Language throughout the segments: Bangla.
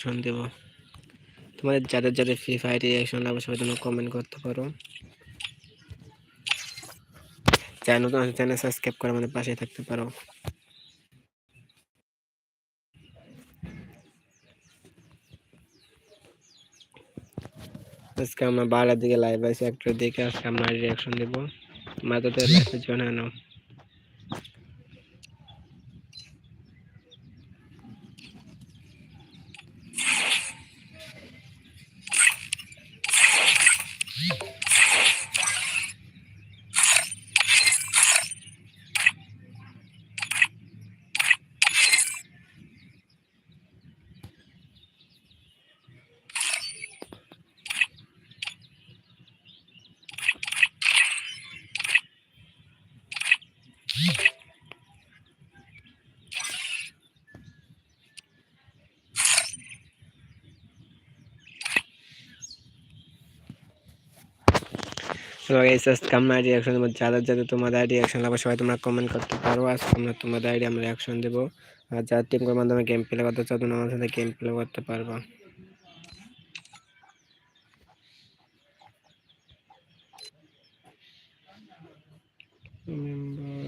রিয়াকশন দেব। তোমাদের যাদের যাদের ফ্রি ফায়ার রিয়াকশন লাগবে সবাই তোমরা কমেন্ট করতে পারো। চ্যানেল নতুন চ্যানেল সাবস্ক্রাইব করে আমাদের পাশে থাকতে পারো। আজকে আমরা বারোটার দিকে লাইভ আছে, একটার দিকে আজকে আমরা রিয়াকশন দেবো। তোমরা তো জয়েন নাও তো গাইস আজকে আমরা যাদের যাদের তোমাদের রিয়াকশন লাগবে, সবাই তোমরা কমেন্ট করতে পারো আজকে আমরা তোমাদের আইডি আমরা রিয়াকশন দেবো আর যার টিম করে মাধ্যমে গেম প্লে করতে চাও, তোমরা গেম প্লে করতে পারব Members.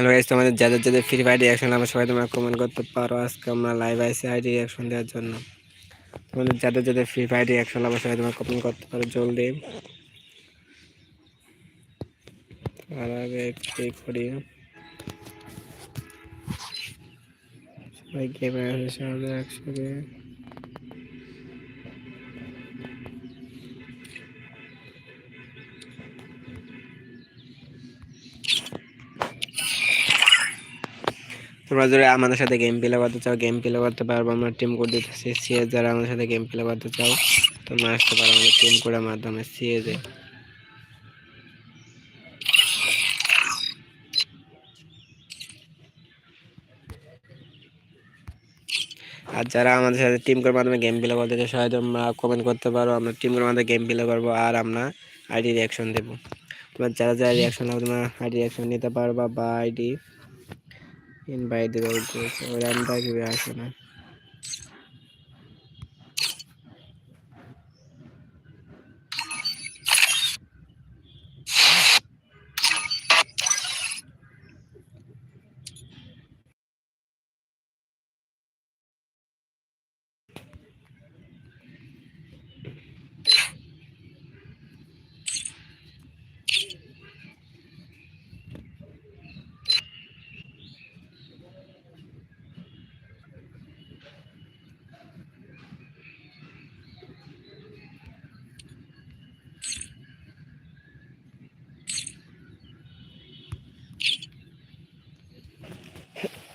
হ্যালো গাইস তোমাদের যাদের যাদের ফ্রি ফায়ার রিয়াকশন আমার সবাই তোমরা কমেন্ট করতে পারো। আজকে আমরা লাইভ আইসি আইডি রিয়াকশন দেওয়ার জন্য। তোমাদের যাদের যাদের ফ্রি ফায়ার রিয়াকশন আমার সবাই তোমরা কমেন্ট করতে পারো জলদি। আর আগে করি? সবাই গেমে আসে একসাথে? তোমরা যদি আমাদের সাথে গেম প্লে করতে চাও গেম প্লে করতে পারব আমরা টিম কোড দিতেছি সিএস যারা আমাদের সাথে গেম প্লে করতে চাও, তোমরা আসতে পারো আমাদের টিম কোডের মাধ্যমে সিএজে আর যারা আমাদের সাথে টিম কোডের মাধ্যমে গেম প্লে করতে চাও, সবাই তোমরা কমেন্ট করতে পারো, আমরা টিম কোডের মাধ্যমে গেম প্লে করব, আর আমরা আইডি রিয়াকশন দেবো। তোমার যারা যারা রিয়াকশন হবে তোমরা আইডি রিয়াকশন নিতে পারবা বা ID In by the road so, I'm back if you're asking.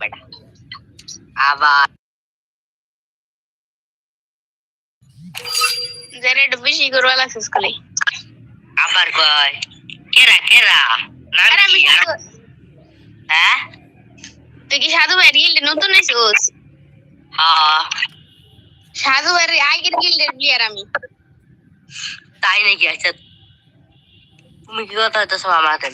বেটা আবার জেরে বেশি করবা লাগছিস খালি আবার কয় কেরা কেরা নাম কি হ্যাঁ তুই কি সাধু ভাই গিল্ডে নতুন আছিস হ্যাঁ সাধু ভাই আগের গিল্ডের প্লেয়ার আমি তাই নাকি আচ্ছা তুমি কি কথা হইতেছো আমার হাতে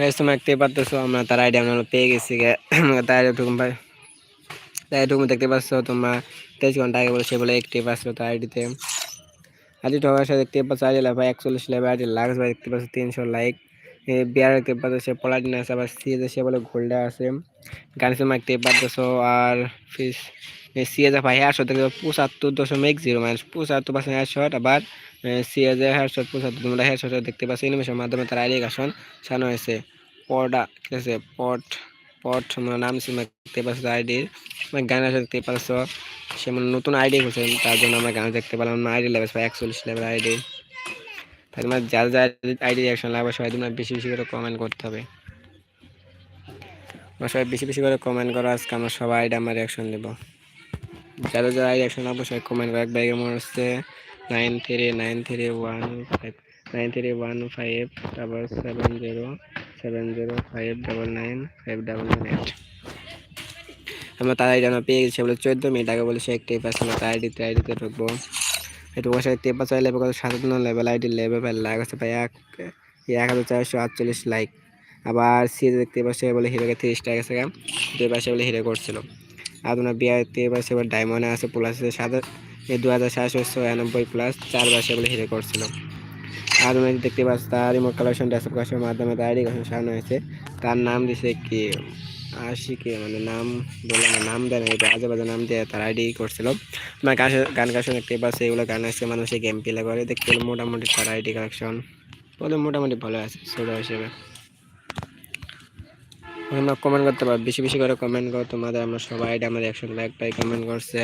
গাইস তোমরা দেখতে পারতেছো, আমরা তার আইডি আমরা পেয়ে গেছি। তার এরকম ভাই তাই এটুকু দেখতে পাচ্ছ, তোমরা তেইশ ঘণ্টা আগে বলে সে বলে একটিভ আসলো তার আইডিতে আজি ঠকার দেখতে পাচ্ছ আইডি লাভ একচল্লিশ লাভ আজ লাখ ভাই দেখতে পাচ্ছ, তিনশো লাইক বিয়ার দেখতে পাচ্ছ পলাটিন আছে আবার সিএজে সে বলে গোল্ডে আছে, গান তোমরা দেখতে পাচ্ছ আর ফিস সিএজে ভাই হেয়ারশট দেখতে পঁচাত্তর দশমিক জিরো মাইনাস পঁচাত্তর পার্সেন্ট হেয়ারশট আবার সিএজে হেয়ারশট পঁচাত্তর তোমরা হেয়ারশট দেখতে পাচ্ছ ইনিমেশনের মাধ্যমে তার আইডি গাছন সানো হয়েছে পর্দা ঠিক আছে পট পট মানে নাম দেখতে পাচ্ছ আইডির গান আছে দেখতে পাচ্ছ, সে মানে নতুন আইডি করছে তার জন্য আমরা গান দেখতে পেলাম আইডি লেভেল একচল্লিশ লেভেল আইডি। তোমার যার যার আইডি রিয়াকশন লাগবে, সবাই তোমরা বেশি বেশি করে কমেন্ট করতে হবে। সবাই বেশি বেশি করে কমেন্ট করো, আজকে আমরা সবাই আইডি আমার রিয়াকশন দেবো যারা যারা আইডি রিয়াকশন লাগবে, সবাই কমেন্ট করো। এক ব্যাগে মনে হচ্ছে nine three nine three one five nine three one five double seven zero seven zero five double nine five double nine eight আমরা তার আইডি আমরা পেয়ে গেছি বলে চোদ্দ মিনিট আগে বলে সে একটাই পাস আমরা তার আইডিতে আইডিতে ঢুকবো। একটু বসে তেপা ছয় লেভেল কত সাতান্ন লেভেল আইডি লেভেল লাগ আছে প্রায় এক এক হাজার চারশো আটচল্লিশ লাইক। আবার সি দেখতে পাশে বলে হিরোকে তিরিশ টাকা গেছে দুই পাশে বলে হিরো করছিল। আর তোমার বিয়ার তে পাশে এবার ডায়মন্ডে আছে প্লাস আছে সাত দু হাজার সাতশো ছয়ানব্বই প্লাস চার পাশে বলে হিরো করছিল। আর তুমি দেখতে পাচ্ছ, তার রিমোট কালেকশন কালেকশনের মাধ্যমে তার সাজানো হয়েছে, তার নাম দিছে কি? আশিকে মানে নাম বলে না, নাম দেয় না আজে বাজে নাম দিয়ে তার আইডি করছিল। মানে গান গান কালেকশন দেখতে পাচ্ছে এগুলো গান আছে মানুষে গেম প্লে করে, দেখতে মোটামুটি তার আইডি কালেকশন বলে মোটামুটি ভালো আছে, ছোট হিসেবে। তোমরা কমেন্ট করতে পারো, বেশি বেশি করে কমেন্ট করো। তোমাদের আমরা সবাই আইডি আমার একশো লাইক পাই কমেন্ট করছে।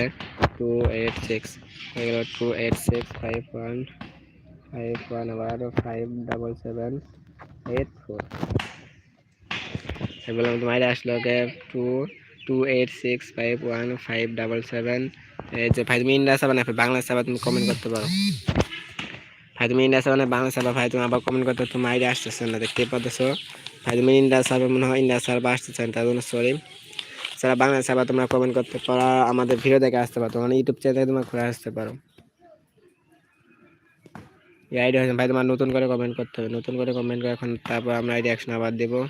টু এইট সিক্স হয়ে গেল two eight six five one five one আবার five double seven eight four বললাম তোমার আসলো okay two two eight six five one five double seven এই যে ভাই তুমি ইন্ডিয়া সাবা না, বাংলা সাবা তুমি কমেন্ট করতে পারো। ভাই তুমি ইন্ডিয়া সাবা না, বাংলা সাবা ভাই তুমি আবার কমেন্ট করতে তোমার আইডিয়া আসতেছে না দেখতে পাচ্ছ ভাই তুমি ইন্ডিয়া মনে হয় ইন্ডিয়া সাবা আসতেছেন তার জন্য সরি যারা বাংলা সাবা তোমরা কমেন্ট করতে পারো আমাদের ভিডিও দেখে আসতে পারো, তোমার ইউটিউব চ্যানেলে তোমরা ঘুরে আসতে পারো। এই আইডিয়া হয়েছে, ভাই তোমার নতুন করে কমেন্ট করতে হবে, নতুন করে কমেন্ট করে এখন তারপর আমরা আইডিয়া অ্যাকশন আবার দেবো।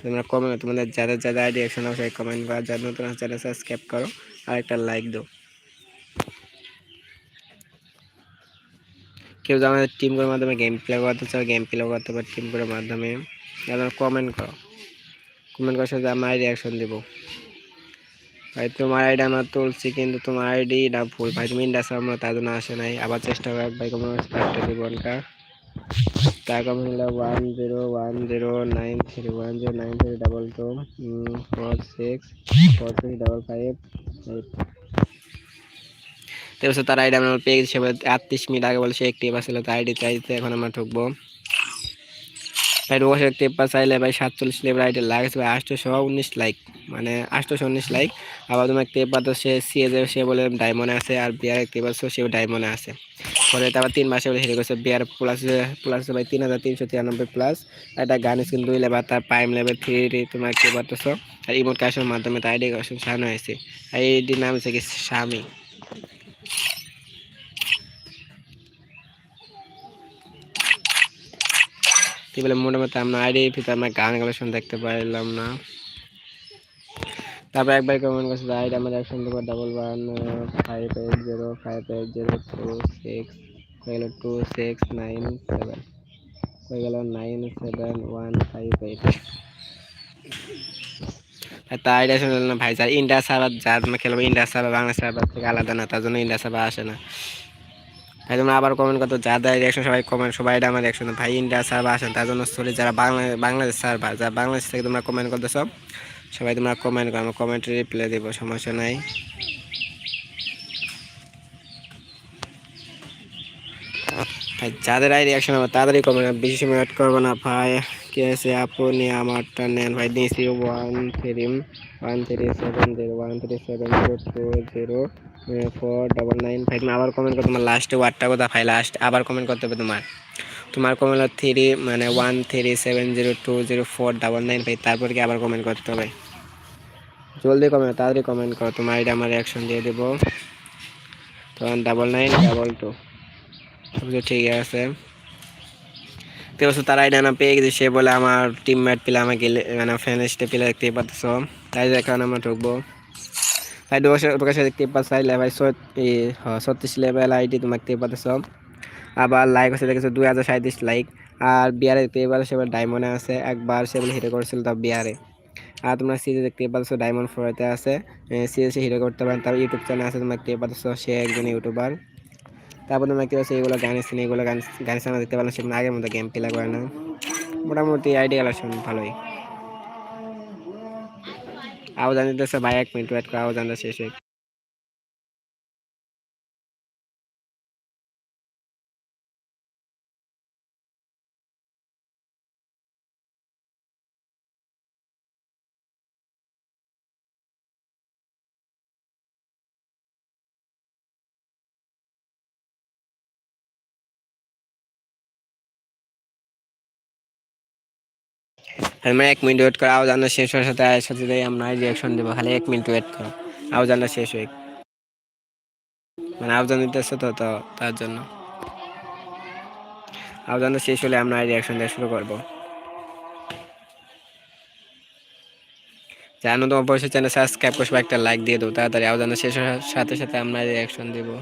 তোমরা কমেন্ট তোমাদের যাদের যাদের আইডিয়া হবে সেই কমেন্ট করা যারা নতুন চ্যানেল সাবস্ক্রাইব করো, আর একটা লাইক দাও। কেউ আমাদের টিম করে মাধ্যমে গেম প্লে করতে চাও গেম প্লে করতে পারো টিম করে মাধ্যমে তোমরা কমেন্ট করো। কমেন্ট করার সাথে আমরা আইডি অ্যাকশন দেবো। ভাই, তোমার আইডি আমরা তুলছি, কিন্তু তোমার আইডি না ভুল। ভাই, তুমি ইন্ডাস আমরা তার জন্য আসে নাই। আবার চেষ্টা করো ভাই কমেন্ট দিব কমেন্ট হলো one zero one zero nine three one zero nine three double two four six four six double five তো তার আইডি আমরা পেয়ে গেছি আটত্রিশ মিনিট আগে বলে সে একটি ছিল তার আইডি চাইতে এখন আমরা ঢুকবো। ভাই রোজ টেপ্পা চাইলে ভাই সাতচল্লিশ লেভেল আইডি লাগেছে, ভাই উনিশ লাইক মানে আটশোশো উনিশ লাইক আবার তোমার টেপ্পা তো সে সিএজে সে বলে ডায়মন্ডে আছে আর বিয়ার টেপ্পা সেও ডায়মন্ডে আছে। পরে তারপর তিন মাসে বলে হেরে গেছে বিয়ার প্লাস প্লাস ভাই তিন হাজার তিনশো তিরানব্বই প্লাস একটা গান স্ক্রিন দুই লেভেল তার প্রাইম লেভেল থ্রি তোমার কে পারতেছো আর ইমোট ক্যাশের মাধ্যমে তার আইডি সাজানো হয়েছে। আর এইটির নাম হচ্ছে কি স্বামী। কি বলে, মোটামুটি আমরা আইডি ভিতরে আমরা গান কালেকশন দেখতে পারলাম না। তারপর একবার কমেন্ট করছে আইডি আমার একশন দেবো double one five eight zero five eight zero two six হয়ে গেল টু সিক্স নাইন সেভেন হয়ে গেল nine seven one five eight তা আইডিয়া না, ভাই যার ইন্ডিয়া সার্ভার যার খেলব ইন্ডিয়া সার্ভার বাংলা সার্ভার থেকে আলাদা না, তার জন্য ইন্ডিয়া সার্ভার আসে না। ভাই, তোমরা আবার কমেন্ট করতো যাদের রিয়াকশন সবাই কমেন্ট সবাই আমার ভাই ইন্ডিয়া সার্ভার আসেন তার জন্য সরি যারা বাংলা, বাংলাদেশ সার্ভার যারা বাংলাদেশ থেকে তোমরা কমেন্ট করতেছো সবাই তোমরা কমেন্ট করো কমেন্টে রিপ্লাই দেবো, সমস্যা নাই। ভাই, যাদের আই রিয়াকশন হবে তাড়াতাড়ি কমেন্ট বেশি সময় ওয়েট করব না, ভাই। কে আছে? আপনি আমারটা নেন। ভাই, নিয়েছি one three one three seven zero one three seven zero two zero four double nine ভাই, তুমি আবার কমেন্ট করো, তোমার লাস্টে ওয়ার্ডটা কোথা ভাই লাস্ট আবার কমেন্ট করতে হবে তোমার। তোমার কমেন্ট হলো থ্রি মানে one three seven zero two zero four double nine ভাই তারপর কি আবার কমেন্ট করতে হবে? জলদি কমেন্ট তাড়াতাড়ি কমেন্ট করো, তোমার আইডি আমার রিয়াকশন দিয়ে দেবো। তখন ডাবল নাইন ডাবল টু সবকিছু ঠিক আছে। তো বছর তার আইডি না পেয়ে গেছি, সে বলে আমার টিমমেট পেলে আমাকে মানে ফ্যানেস্টে পেলে দেখতে পাচ্ছ। তাই এখন আমরা ঢুকবো। ভাই দু বছর কাছে দেখতে পাচ্ছ ভাই ছত্রিশ লেভেল আইডি তোমাকে দেখতে পাচ্ছ। আবার লাইক হচ্ছে দেখেছ, দুই হাজার সাঁত্রিশ লাইক আর বিয়ারে দেখতে পাচ্ছ, সে ডায়মন্ডে আছে। একবার সে বলে হিরো করেছিল তার বিয়ারে। আর তোমরা সিরিজ দেখতে পাচ্ছ ডায়মন্ড ফোরেতে আছে। সিরিজে হিরো করতে পারেন। তার ইউটিউব চ্যানেল আছে, তোমরা দেখতে পাচ্ছ, সে একজন ইউটিউবার তারপর তোমরা কি হচ্ছে এগুলো গান সিনে এগুলো গান গান সামনে দেখতে পারলাম সেখানে আগের মতো গেম প্লে করে না। মোটামুটি আইডিয়া কালেকশন ভালোই। আওয়াজ আনতেছে ভাই, এক মিনিট ওয়েট করে, আওয়াজ আনতে শেষ আমরা এক মিনিট ওয়েট করো, আওয়াজ আনা শেষ হওয়ার সাথে সাথে আমরা রিয়াকশন দেবো, খালি এক মিনিট ওয়েট করো। আওয়াজ আনা শেষ হয়ে মানে আওয়াজ দিতেছে তো তো তার জন্য। আওয়াজ আনা শেষ হলে আমরা রিয়াকশন দেওয়া শুরু করব। জানো তো অবশ্যই চ্যানেল সাবস্ক্রাইব করব একটা লাইক দিয়ে দেবো তাড়াতাড়ি আওয়াজ আনা শেষ হওয়ার সাথে সাথে আমরা রিয়াকশন দেবো।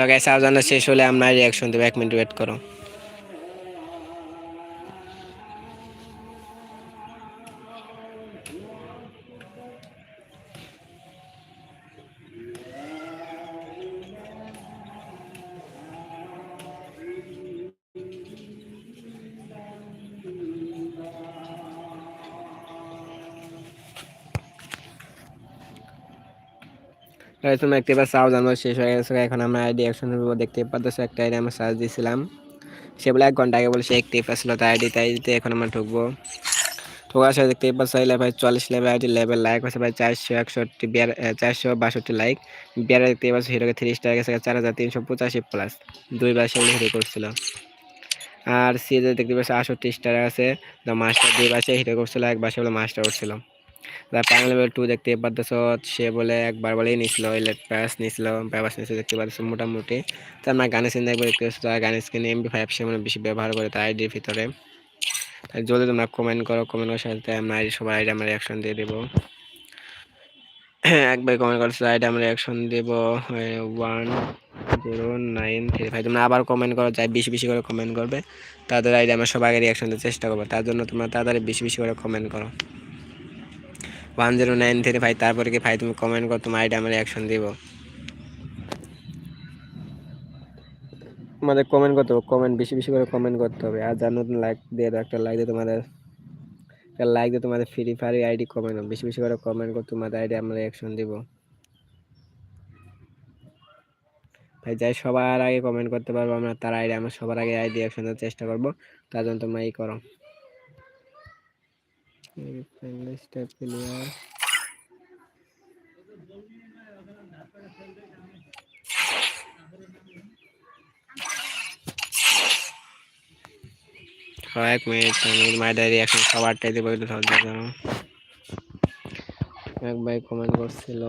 লগাই সাবধানে শেষ হলে আমরা রিয়াকশন দেবো এক মিনিট ওয়েট করো। তাহলে তোমরা দেখতে পাচ্ছ সাউজ আমার শেষ হয়ে গেছে। এখন আমরা আইডি অ্যাকশন দেখতে পাচ্ছ একটা আইডি আমরা সার্চ দিয়েছিলাম সে বলে এক ঘণ্টা আগে বলে একটি আসলো তার আইডি তাই দিতে এখন আমরা ঢুকবো। ঢোকার সাথে দেখতে পাচ্ছ ভাই চল্লিশ লেভেল আইডি লেভেল লাইক হচ্ছে ভাই চারশো একষট্টি চারশো বাষট্টি লাইক বিয়ারে দেখতে পাচ্ছ, হিরোকে থ্রি স্টার গেছে, চার হাজার তিনশো পঁচাশি প্লাস দুইবার সেগুলো হিরো করছিল। আর সিএতে দেখতে পাচ্ছ আষট্টি স্টার আছে। মাস্টার দুই বাসে হিরো করছিল এক বাসে বলে মাস্টার করছিল। প্যানেল লেভেল টু দেখতে পাচ্ছ সে বলে একবার বলেই নিছিল ইলেট প্যাস নিছিল প্যাস নিছিল দেখতে পাচ্ছ মোটামুটি। তো আমরা গানের সিন দেখব, দেখতে পাচ্ছ তার গানের স্ক্রিনে এমবি ফাইভ সে মানে বেশি ব্যবহার করে তার আইডির ভিতরে। যদি তোমরা কমেন্ট করো কমেন্ট করার সাথে আমরা সবার আইডি আমরা রিয়াকশন দিয়ে দেবো। একবার কমেন্ট করছে আইডি আমরা রিয়াকশন দেবো one zero nine three five তোমরা আবার কমেন্ট করো, যাই বেশি বেশি করে কমেন্ট করবে, তাদের আইডি আমরা সবাই রিয়াকশন দিতে চেষ্টা করব। তার জন্য তোমরা তাড়াতাড়ি বেশি বেশি করে কমেন্ট করো। One zero nine three five তারপরে কি ভাই তুমি কমেন্ট করো, তোমার আইডি আমরা অ্যাকশন দিব। তোমাদের কমেন্ট করতে হবে কমেন্ট বেশি বেশি করে কমেন্ট করতে হবে। আর যার নতুন লাইক দিয়ে দাও, একটা লাইক দিয়ে তোমাদের, একটা লাইক দিয়ে তোমাদের ফ্রি ফায়ার আইডি কমেন্ট বেশি বেশি করে কমেন্ট করো তোমাদের আইডি আমরা অ্যাকশন দিব। ভাই, যাই সবার আগে কমেন্ট করতে পারব আমরা, তার আইডি, আমরা সবার আগে আইডি অ্যাকশন দেওয়ার চেষ্টা করব। তার জন্য তোমরা এই করো। স্টেপ ক্লিয়ার এক মিনিট মাই ডায়েরি এখন সবারটাই দেবো একটু ধৈর্য ধরো এক ভাই কমেন্ট করছিল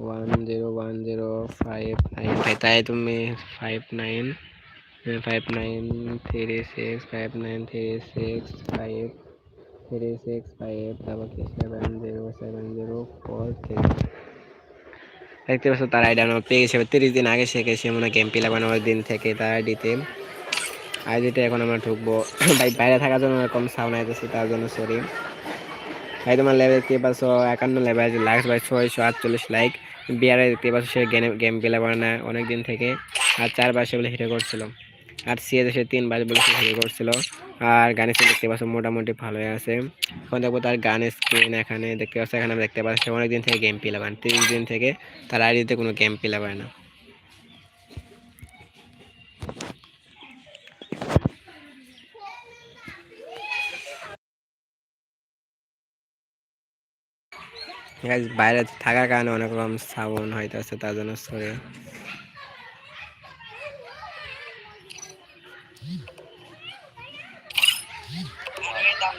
one zero one zero five nine তাই তুমি five nine five nine three six five nine three six five three six five তারপর seven zero seven zero four three দেখতে পাচ্ছ, তার আইডি আমরা পেয়ে গেছে। তিরিশ দিন আগে শিখেছি মনে গেম প্লে বানানোর দিন থেকে তার আইডিতে আইডিতে এখন আমরা ঢুকবো ভাই, বাইরে থাকার জন্য এরকম সাউন্ড আইতেছে, তার জন্য সরি ভাই, তোমার লেভেল দেখতে পাচ্ছ, একান্ন লেভেল আছে লাইক ভাই ছয়শো আটচল্লিশ লাইক বিয়ারে দেখতে পাচ্ছ, সে গেম গেম প্লে বানায় অনেক দিন থেকে। আর চারবার সে বলে হিরো করছিল। আর সিএ দেশে তিনবার বলে হিরো করছিল। আর গানের স্ক্রিন দেখতে পাচ্ছ, মোটামুটি ভালোই আছে। এখন দেখব তার গানের স্ক্রিন এখানে, দেখতে পাচ্ছ, এখানে আমরা দেখতে পাচ্ছি অনেক দিন থেকে গেম প্লে বানায় তিরিশ দিন থেকে তার আইডিতে কোনো গেম প্লে বানায় না। বাইরে থাকার কারণে অনেক রকম সাউন্ড হইতেছে, তার জন্য সরি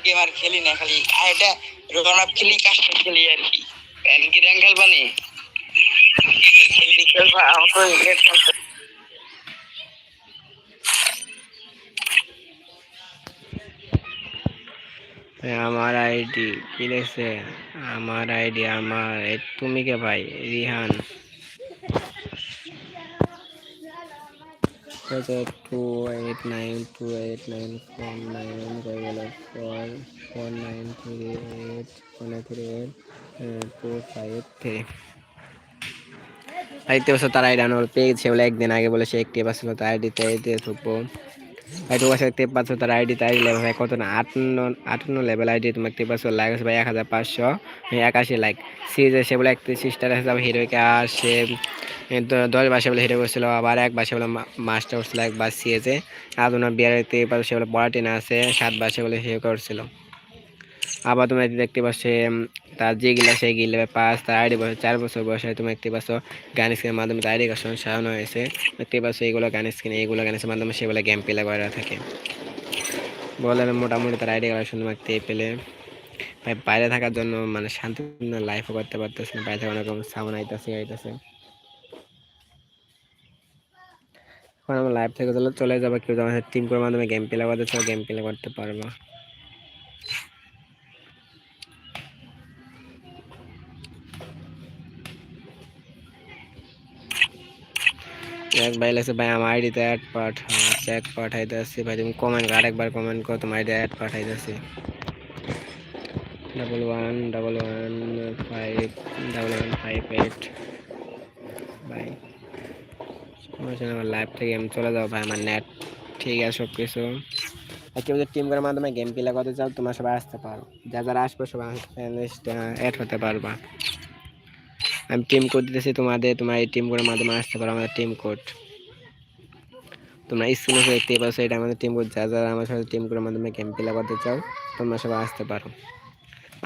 গেম আর খেলি না খালি এটা রোগান আপ খেলি কাস্টম খেলি আর কি। এন কি র্যাঙ্ক খেলবা নি? খেলবি আমার আইডি কি লেখছে? আমার আইডি আমার তুমি কে ভাই? Rihan. Eight four nine three eight two five three আইতে বছর তার আইডি আনার পেয়েছে বলে একদিন আগে বলে সে একটি পাচ্ছিল তার আইডিতে থাকব ভাই তোমার সাথে দেখতে তার আইডি তাই লেভেল ভাই কত না, আটান্ন আটান্ন লেভেল আইডি তোমার দেখতে পাচ্ছ লাইক আছে ভাই এক হাজার পাঁচশো একাশি লাইক সিজে সে বলে একত্রিশ সিস্টার আছে তারপর হিরোকে আর সে দশ বাসে বলে হিরো করছিল, আবার এক বাসে বলে মাস্টার করছিল, এক বাস সিয়েছে আর তোমার বিয়ার দেখতে পাচ্ছ সে বলে পড়াটিনা আছে, সাত বাসে বলে হিরো করছিল। আবার তুমি দেখতে পাচ্ছ তার যে গিলা সেই গিলে পাঁচ তার আইডি বছর, চার বছর বয়সে তুমি দেখতে পাচ্ছ গান স্ক্রিনের মাধ্যমে তার আইডি সাজানো হয়েছে। দেখতে পাচ্ছ, এইগুলো গান স্ক্রিন এইগুলো গানের মাধ্যমে সেগুলো গেম প্লে করা থাকে। বলে মোটামুটি তার আইডি কালেকশন দেখতে পেলে। ভাই, বাইরে থাকার জন্য মানে শান্তিপূর্ণ লাইফও করতে পারতেছে না। বাইরে থেকে অনেক রকম সাউন্ড আইতেছে আইতেছে এখন আমরা লাইভ থেকে চলে যাব, কেউ আমাদের টিম করে মাধ্যমে গেম প্লে করতে গেম প্লে করতে পারব। এক ভাই লাগছে, ভাই আমার আইডিতে অ্যাড পাঠাও চেক পাঠাই আসছি ভাই তুমি কমেন্ট আরেকবার কমেন্ট করো, তোমার আইডি অ্যাড পাঠাইতে আসছি double one double one five double one five eight ভাই আমার লাইভ থেকে, আমি চলে যাব ভাই, আমার নেট ঠিক আছে সব কিছু আর কেউ যদি টিম করার মাধ্যমে গেম প্লে করতে চাও, তোমরা সবাই আসতে পারো। যা যারা আসবে সবাই অ্যাড হতে পারবা। আমি টিম কোড দিতেছি তোমাদের, তোমরা এই টিম কোডের মাধ্যমে আসতে পারো, আমাদের টিম কোড তোমরা স্ক্রিনে দেখতে পাচ্ছ এটা আমাদের টিম কোড যা যারা আমার সাথে টিম কোডের মাধ্যমে গেম প্লে করতে চাও, তোমরা সবাই আসতে পারো।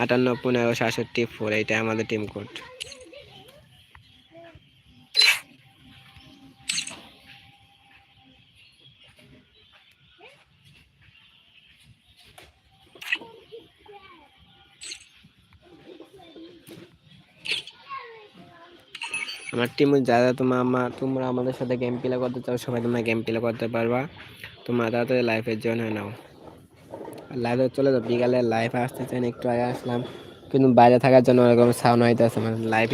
আটান্ন, পনেরো, সাতষট্টি ফোর এইটা আমাদের টিম কোড আমার টিম যারা তোমরা আমার তোমরা আমাদের সাথে গেম প্লে করতে চাও, সবাই তোমরা গেম প্লে করতে পারবা। তোমরা তাড়াতাড়ি লাইফে জয়েন হয়ে নাও। লাইফে চলে যাও, বিকালে লাইফ আসতে চান একটু আগে আসলাম। কিন্তু বাইরে থাকার জন্য ওরকম সাউন্ড হইতে আছে মানে লাইভে